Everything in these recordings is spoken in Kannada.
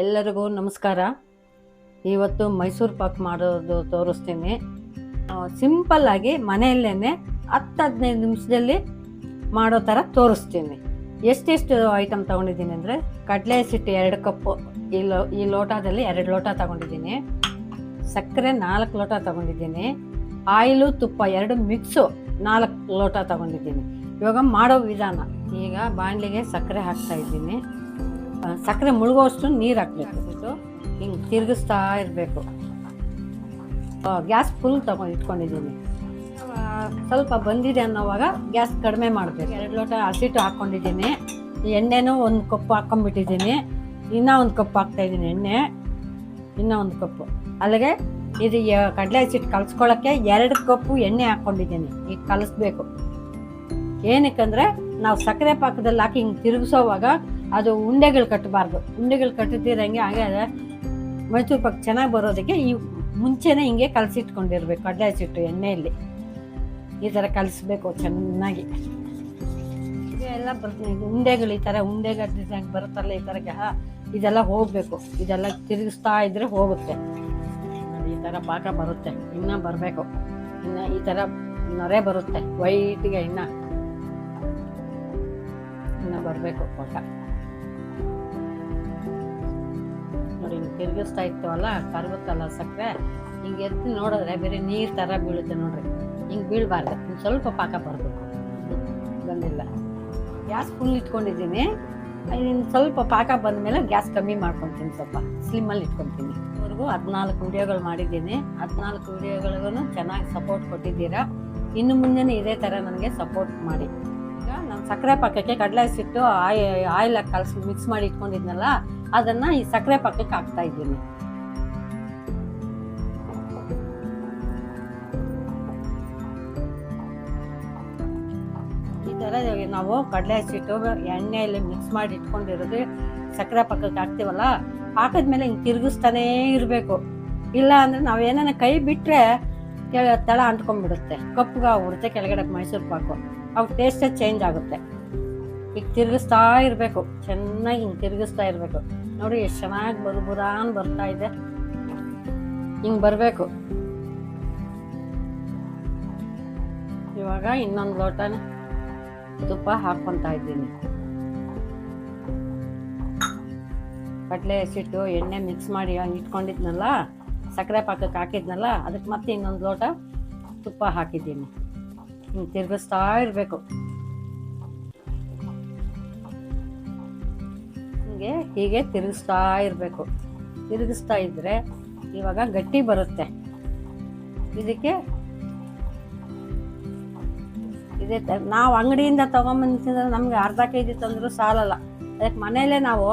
ಎಲ್ಲರಿಗೂ ನಮಸ್ಕಾರ. ಇವತ್ತು ಮೈಸೂರು ಪಾಕ್ ಮಾಡೋದು ತೋರಿಸ್ತೀನಿ. ಸಿಂಪಲ್ ಆಗಿ ಮನೆಯಲ್ಲೇ ಹತ್ತು ಹದಿನೈದು ನಿಮಿಷದಲ್ಲಿ ಮಾಡೋ ಥರ ತೋರಿಸ್ತೀನಿ. ಎಷ್ಟೆಷ್ಟು ಐಟಮ್ ತೊಗೊಂಡಿದ್ದೀನಿ ಅಂದರೆ ಕಡಲೆ ಸಿಟ್ಟು ಎರಡು ಕಪ್ಪು ಈ ಲೋ ಈ ಲೋಟದಲ್ಲಿ ಎರಡು ಲೋಟ ತೊಗೊಂಡಿದ್ದೀನಿ. ಸಕ್ಕರೆ ನಾಲ್ಕು ಲೋಟ ತೊಗೊಂಡಿದ್ದೀನಿ. ಆಯಿಲು ತುಪ್ಪ ಎರಡು ಮಿಕ್ಸು ನಾಲ್ಕು ಲೋಟ ತೊಗೊಂಡಿದ್ದೀನಿ. ಇವಾಗ ಮಾಡೋ ವಿಧಾನ ಈಗ ಬಾಣಲಿಗೆ ಸಕ್ಕರೆ ಹಾಕ್ತಾ ಇದ್ದೀನಿ. ಆ, ಸಕ್ಕರೆ ಮುಳುಗೋಷ್ಟು ನೀರು ಹಾಕ್ಬೇಕು. ಹಿಂಗೆ ತಿರುಗಿಸ್ತಾ ಇರಬೇಕು. ಗ್ಯಾಸ್ ಫುಲ್ ತಗೊ ಇಟ್ಕೊಂಡಿದ್ದೀನಿ. ಸ್ವಲ್ಪ ಬಂದಿದೆ ಅನ್ನೋವಾಗ ಗ್ಯಾಸ್ ಕಡಿಮೆ ಮಾಡಬೇಕು. ಎರಡು ಲೋಟ ಹಸಿಟ್ಟು ಹಾಕ್ಕೊಂಡಿದ್ದೀನಿ ಎಣ್ಣೆನೂ ಒಂದು ಕಪ್ಪು ಹಾಕ್ಕೊಂಬಿಟ್ಟಿದ್ದೀನಿ ಇನ್ನೂ ಒಂದು ಹಾಕ್ತಾ ಇದ್ದೀನಿ ಎಣ್ಣೆ. ಇನ್ನೂ ಒಂದು ಕಪ್ಪು ಅಲ್ಲಿಗೆ ಇದು ಕಡಲೆ ಹಸಿಟ್ಟು ಕಲಿಸ್ಕೊಳ್ಳೋಕ್ಕೆ ಎರಡು ಕಪ್ಪು ಎಣ್ಣೆ ಹಾಕ್ಕೊಂಡಿದ್ದೀನಿ ಈಗ ಕಲಿಸ್ಬೇಕು. ಏನಕ್ಕಂದರೆ ನಾವು ಸಕ್ಕರೆ ಪಾಕದಲ್ಲಿ ಹಾಕಿ ಹಿಂಗೆ ತಿರುಗಿಸೋವಾಗ ಅದು ಉಂಡೆಗಳು ಕಟ್ಟಬಾರ್ದು. ಉಂಡೆಗಳು ಕಟ್ಟುತ್ತಿರಂಗೆ ಹಾಗೆ ಅದು ಮೈಸೂರು ಪಾಕ್ ಚೆನ್ನಾಗಿ ಬರೋದಕ್ಕೆ ಈ ಮುಂಚೆನೇ ಹಿಂಗೆ ಕಲಸಿಟ್ಕೊಂಡಿರ್ಬೇಕು ಕಡಲೆ ಹಸಿಟ್ಟು ಎಣ್ಣೆಯಲ್ಲಿ. ಈ ಥರ ಕಲಿಸ್ಬೇಕು ಚೆನ್ನಾಗಿ. ಎಲ್ಲ ಬರ್ತದೆ ಉಂಡೆಗಳು ಈ ಥರ ಉಂಡೆಗಟ್ಟಿದಂಗೆ ಬರುತ್ತಲ್ಲ ಈ ಥರ ಇದೆಲ್ಲ ಹೋಗಬೇಕು. ಇದೆಲ್ಲ ತಿರುಗಿಸ್ತಾ ಇದ್ರೆ ಹೋಗುತ್ತೆ. ಈ ಥರ ಪಾಕ ಬರುತ್ತೆ, ಇನ್ನೂ ಬರಬೇಕು. ಇನ್ನು ಈ ಥರ ನೊರೆ ಬರುತ್ತೆ, ವೈಟ್ಗೆ ಇನ್ನ. ಇನ್ನೂ ಬರಬೇಕು ಪಾಕ. ನೋಡಿ ಹಿಂಗೆ ತಿರುಗಿಸ್ತಾ ಇರ್ತವಲ್ಲ ಕರಗುತ್ತಲ್ಲ ಸಕ್ಕರೆ, ಹಿಂಗೆ ಎತ್ತಿ ನೋಡಿದ್ರೆ ಬೇರೆ ನೀರು ಥರ ಬೀಳುತ್ತೆ ನೋಡ್ರಿ. ಹಿಂಗೆ ಬೀಳಬಾರ್ದು ಹಿಂಗೆ ಸ್ವಲ್ಪ ಪಾಕ ಬರಬೇಕು. ಬಂದಿಲ್ಲ. ಗ್ಯಾಸ್ ಫುಲ್ ಇಟ್ಕೊಂಡಿದ್ದೀನಿ. ಇನ್ನು ಸ್ವಲ್ಪ ಪಾಕ ಬಂದ ಮೇಲೆ ಗ್ಯಾಸ್ ಕಮ್ಮಿ ಮಾಡ್ಕೊತೀನಿ ಸ್ವಲ್ಪ. ಸ್ಲಿಮ್ಮಲ್ಲಿ ಇಟ್ಕೊತೀನಿ. ಇವ್ರಿಗೂ ಹದಿನಾಲ್ಕು ವಿಡಿಯೋಗಳು ಮಾಡಿದ್ದೀನಿ. ಹದಿನಾಲ್ಕು ವಿಡಿಯೋಗಳಿಗೂ ಚೆನ್ನಾಗಿ ಸಪೋರ್ಟ್ ಕೊಟ್ಟಿದ್ದೀರಾ. ಇನ್ನು ಮುಂದೆನೂ ಇದೇ ಥರ ನನಗೆ ಸಪೋರ್ಟ್ ಮಾಡಿ. ಈಗ ನಾನು ಸಕ್ಕರೆ ಪಾಕಕ್ಕೆ ಕಡಲೆ ಸಿಟ್ಟು ಆಯ್ ಆಯಿಲ್ ಕಲಸಿ ಮಿಕ್ಸ್ ಮಾಡಿ ಇಟ್ಕೊಂಡಿದ್ನಲ್ಲ ಅದನ್ನು ಈ ಸಕ್ಕರೆ ಪಾಕಕ್ಕೆ ಹಾಕ್ತಾ ಇದ್ದೀನಿ. ಈ ಥರ ನಾವು ಕಡಲೆ ಹಸಿಟ್ಟು ಎಣ್ಣೆಯಲ್ಲಿ ಮಿಕ್ಸ್ ಮಾಡಿ ಇಟ್ಕೊಂಡಿರೋದು ಸಕ್ಕರೆ ಪಕ್ಕಕ್ಕೆ ಹಾಕ್ತೀವಲ್ಲ ಹಾಕಿದ ಮೇಲೆ ಹಿಂಗೆ ತಿರುಗಿಸ್ತಾನೇ ಇರಬೇಕು. ಇಲ್ಲ ಅಂದರೆ ನಾವು ಏನಾನ ಕೈ ಬಿಟ್ಟರೆ ಕೆಳ ತಳ ಅಂಟ್ಕೊಂಡ್ಬಿಡುತ್ತೆ. ಕಪ್ಪುಗೆ ಆಗ್ಬಿಡುತ್ತೆ ಕೆಳಗಡೆ ಮೈಸೂರು ಪಾಕು. ಅವಾಗ ಟೇಸ್ಟೇ ಚೇಂಜ್ ಆಗುತ್ತೆ. ಈಗ ತಿರುಗಿಸ್ತಾ ಇರಬೇಕು. ಚೆನ್ನಾಗಿ ಹಿಂಗೆ ತಿರುಗಿಸ್ತಾ ಇರಬೇಕು. ನೋಡಿ ಎಷ್ಟು ಚೆನ್ನಾಗಿ ಬರು ಬುರಾನ್ ಬರ್ತಾ ಇದೆ. ಹಿಂಗೆ ಬರಬೇಕು. ಇವಾಗ ಇನ್ನೊಂದು ಲೋಟನ ತುಪ್ಪ ಹಾಕ್ಕೊತಾ ಇದ್ದೀನಿ. ಕಡಲೆ ಹಸಿಟ್ಟು ಎಣ್ಣೆ ಮಿಕ್ಸ್ ಮಾಡಿ ಇಟ್ಕೊಂಡಿದ್ನಲ್ಲ, ಸಕ್ಕರೆ ಪಾಕಕ್ಕೆ ಹಾಕಿದ್ನಲ್ಲ ಅದಕ್ಕೆ ಮತ್ತೆ ಇನ್ನೊಂದು ಲೋಟ ತುಪ್ಪ ಹಾಕಿದ್ದೀನಿ. ಹಿಂಗೆ ತಿರುಗಿಸ್ತಾ ಇರಬೇಕು. ಹಿಂಗೆ ಹೀಗೆ ತಿರುಗಿಸ್ತಾ ಇರಬೇಕು. ತಿರುಗಿಸ್ತಾ ಇದ್ದರೆ ಇವಾಗ ಗಟ್ಟಿ ಬರುತ್ತೆ. ಇದಕ್ಕೆ ಇದೇ ನಾವು ಅಂಗಡಿಯಿಂದ ತೊಗೊಂಬಂದ್ರೆ ನಮಗೆ ಅರ್ಧ ಕೆ ಜಿ ತಂದರೂ ಸಾಲಲ್ಲ. ಅದಕ್ಕೆ ಮನೆಯಲ್ಲೇ ನಾವು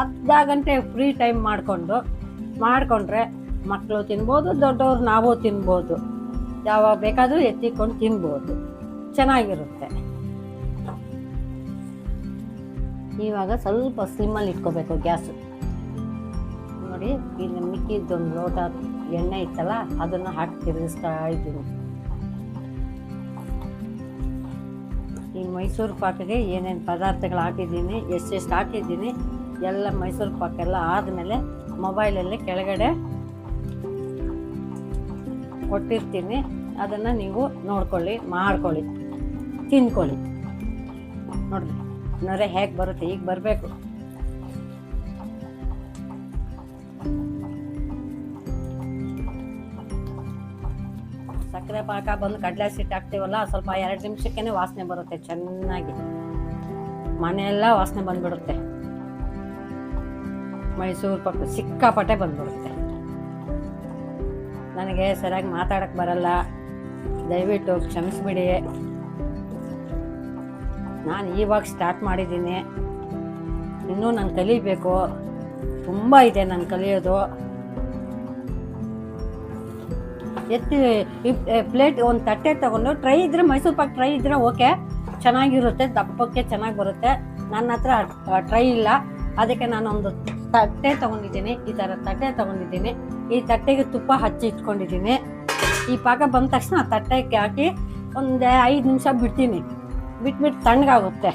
ಅರ್ಧ ಗಂಟೆ ಫ್ರೀ ಟೈಮ್ ಮಾಡಿಕೊಂಡು, ಮಾಡಿಕೊಂಡ್ರೆ ಮಕ್ಕಳು ತಿನ್ಬೋದು, ದೊಡ್ಡವ್ರು ನಾವು ತಿನ್ಬೋದು. ಯಾವಾಗ ಬೇಕಾದರೂ ಎತ್ತಿಕೊಂಡು ತಿನ್ಬೋದು. ಚೆನ್ನಾಗಿರುತ್ತೆ. ಇವಾಗ ಸ್ವಲ್ಪ ಸ್ಲಿಮ್ಮಲ್ಲಿ ಇಟ್ಕೋಬೇಕು ಗ್ಯಾಸು. ನೋಡಿ, ಇಲ್ಲಿ ಮಿಕ್ಕಿದ್ದೊಂದು ಲೋಟ ಎಣ್ಣೆ ಇತ್ತಲ್ಲ, ಅದನ್ನು ಹಾಕಿ ತಿರುಗಿಸ್ತಾ ಇದ್ದೀನಿ. ಈ ಮೈಸೂರು ಪಾಕಿಗೆ ಏನೇನು ಪದಾರ್ಥಗಳು ಹಾಕಿದ್ದೀನಿ, ಎಷ್ಟೆಷ್ಟು ಹಾಕಿದ್ದೀನಿ, ಎಲ್ಲ ಮೈಸೂರು ಪಾಕ್ ಎಲ್ಲ ಆದಮೇಲೆ ಮೊಬೈಲಲ್ಲಿ ಕೆಳಗಡೆ ಕೊಟ್ಟಿರ್ತೀನಿ. ಅದನ್ನು ನೀವು ನೋಡ್ಕೊಳ್ಳಿ, ಮಾಡ್ಕೊಳ್ಳಿ, ತಿನ್ಕೊಳ್ಳಿ. ನೋಡ್ರಿ. ನೊರೆ ಹೇಗೆ ಬರುತ್ತೆ? ಈಗ ಬರಬೇಕು. ಸಕ್ಕರೆ ಪಾಕ ಬಂದು ಕಡಲೆ ಸಿಟ್ಟು ಹಾಕ್ತೀವಲ್ಲ, ಸ್ವಲ್ಪ ಎರಡು ನಿಮಿಷಕ್ಕೇ ವಾಸನೆ ಬರುತ್ತೆ ಚೆನ್ನಾಗಿ. ಮನೆಯೆಲ್ಲ ವಾಸನೆ ಬಂದ್ಬಿಡುತ್ತೆ. ಮೈಸೂರು ಪಕ್ಕ ಸಿಕ್ಕಾಪಟ್ಟೆ ಬಂದ್ಬಿಡುತ್ತೆ. ನನಗೆ ಸರಿಯಾಗಿ ಮಾತಾಡಕ್ಕೆ ಬರಲ್ಲ. ದಯವಿಟ್ಟು ಕ್ಷಮಿಸ್ಬಿಡಿ. ನಾನು ಇವಾಗ ಸ್ಟಾರ್ಟ್ ಮಾಡಿದ್ದೀನಿ. ಇನ್ನೂ ನಾನು ಕಲಿಬೇಕು. ತುಂಬ ಇದೆ ನಾನು ಕಲಿಯೋದು. ಎತ್ತಿ ಪ್ಲೇಟ್ ಒಂದು ತಟ್ಟೆ ತಗೊಂಡು ಟ್ರೈ ಇದ್ರೆ ಮೈಸೂರು ಪಾಕ್ ಟ್ರೈ ಇದ್ರೆ ಓಕೆ ಚೆನ್ನಾಗಿರುತ್ತೆ, ದಪ್ಪಕ್ಕೆ ಚೆನ್ನಾಗಿ ಬರುತ್ತೆ. ನನ್ನ ಹತ್ರ ಟ್ರೈ ಇಲ್ಲ. ಅದಕ್ಕೆ ನಾನು ಒಂದು ತಟ್ಟೆ ತಗೊಂಡಿದ್ದೀನಿ. ಈ ಥರ ತಟ್ಟೆ ತಗೊಂಡಿದ್ದೀನಿ. ಈ ತಟ್ಟೆಗೆ ತುಪ್ಪ ಹಚ್ಚಿ ಇಟ್ಕೊಂಡಿದ್ದೀನಿ. ಈ ಪಾಕ ಬಂದ ತಕ್ಷಣ ಆ ತಟ್ಟೆಗೆ ಹಾಕಿ ಒಂದು ಐದು ನಿಮಿಷ ಬಿಡ್ತೀನಿ. ಬಿಟ್ಬಿಟ್ಟು ತಣ್ಣಗಾಗುತ್ತೆ.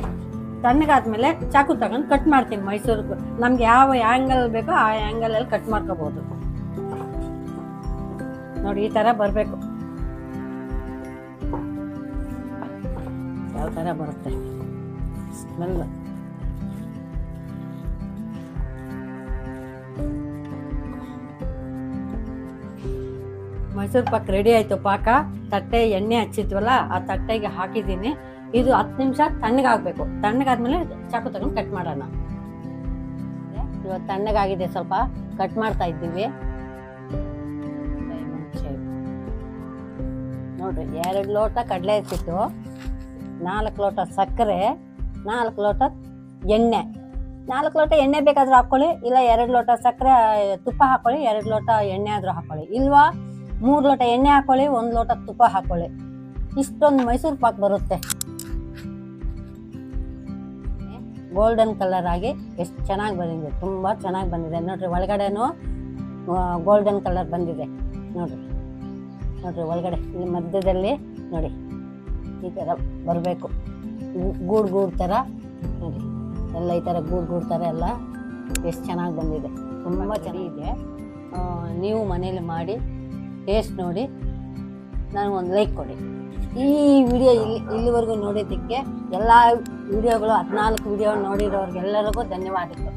ತಣ್ಣಗಾದ್ಮೇಲೆ ಚಾಕು ತಗೊಂಡು ಕಟ್ ಮಾಡ್ತೀನಿ ಮೈಸೂರು ನಮ್ಗೆ ಯಾವ ಆ್ಯಂಗಲ್ ಬೇಕೋ ಆ ಆ್ಯಂಗಲಲ್ಲಿ ಕಟ್ ಮಾಡ್ಕೋಬೋದು. ನೋಡಿ, ಈ ಥರ ಬರಬೇಕು. ಯಾವ ಥರ ಬರುತ್ತೆ? ಸ್ಮೆಲ್. ಮೈಸೂರು ಪಾಕ್ ರೆಡಿ ಆಯಿತು ಪಾಕ. ತಟ್ಟೆ ಎಣ್ಣೆ ಹಚ್ಚಿದ್ವಲ್ಲ, ಆ ತಟ್ಟೆಗೆ ಹಾಕಿದ್ದೀನಿ. ಇದು ಹತ್ತು ನಿಮಿಷ ತಣ್ಣಗಾಗಬೇಕು. ತಣ್ಣಗಾದ್ಮೇಲೆ ಚಾಕು ತಗೊಂಡು ಕಟ್ ಮಾಡೋಣ. ಇವತ್ತು ತಣ್ಣಗಾಗಿದೆ ಸ್ವಲ್ಪ. ಕಟ್ ಮಾಡ್ತಾ ಇದ್ದೀವಿ. ನೋಡ್ರಿ, ಎರಡು ಲೋಟ ಕಡಲೆ ಎತ್ತಿಟ್ಟು ನಾಲ್ಕು ಲೋಟ ಸಕ್ಕರೆ, ನಾಲ್ಕು ಲೋಟ ಎಣ್ಣೆ. ನಾಲ್ಕು ಲೋಟ ಎಣ್ಣೆ ಬೇಕಾದ್ರೂ ಹಾಕ್ಕೊಳ್ಳಿ, ಇಲ್ಲ ಎರಡು ಲೋಟ ಸಕ್ಕರೆ, ತುಪ್ಪ ಹಾಕೊಳ್ಳಿ ಎರಡು ಲೋಟ ಎಣ್ಣೆ ಆದರೂ ಹಾಕೊಳ್ಳಿ ಇಲ್ವಾ? ಮೂರು ಲೋಟ ಎಣ್ಣೆ ಹಾಕೊಳ್ಳಿ ಒಂದು ಲೋಟ ತುಪ್ಪ ಹಾಕೊಳ್ಳಿ ಇಷ್ಟೊಂದು ಮೈಸೂರು ಪಾಕ್ ಬರುತ್ತೆ. ಗೋಲ್ಡನ್ ಕಲರ್ ಆಗಿ ಎಷ್ಟು ಚೆನ್ನಾಗಿ ಬಂದಿದೆ ತುಂಬ ಚೆನ್ನಾಗಿ ಬಂದಿದೆ. ನೋಡ್ರಿ ಒಳಗಡೆನೂ ಗೋಲ್ಡನ್ ಕಲರ್ ಬಂದಿದೆ. ನೋಡ್ರಿ ನೋಡ್ರಿ ಒಳಗಡೆ ಇಲ್ಲಿ ಮಧ್ಯದಲ್ಲಿ ನೋಡಿ ಈ ಥರ ಬರಬೇಕು. ಗೂಡು ಗೂಡು ಥರ ನೋಡಿ ಎಲ್ಲ ಈ ಥರ ಗೂಡು ಗೂಡು ಥರ ಎಲ್ಲ ಎಷ್ಟು ಚೆನ್ನಾಗಿ ಬಂದಿದೆ. ತುಂಬ ಚೆನ್ನಾಗಿದೆ. ನೀವು ಮನೇಲಿ ಮಾಡಿ ಟೇಸ್ಟ್ ನೋಡಿ ನನಗೆ ಒಂದು ಲೈಕ್ ಕೊಡಿ. ಈ ವಿಡಿಯೋ ಇಲ್ಲಿ ಇಲ್ಲಿವರೆಗೂ ನೋಡಿದ್ದಕ್ಕೆ ಎಲ್ಲ ವಿಡಿಯೋಗಳು ಹದಿನಾಲ್ಕು ವಿಡಿಯೋ ನೋಡಿರೋರಿಗೆಲ್ಲರಿಗೂ ಧನ್ಯವಾದಗಳು.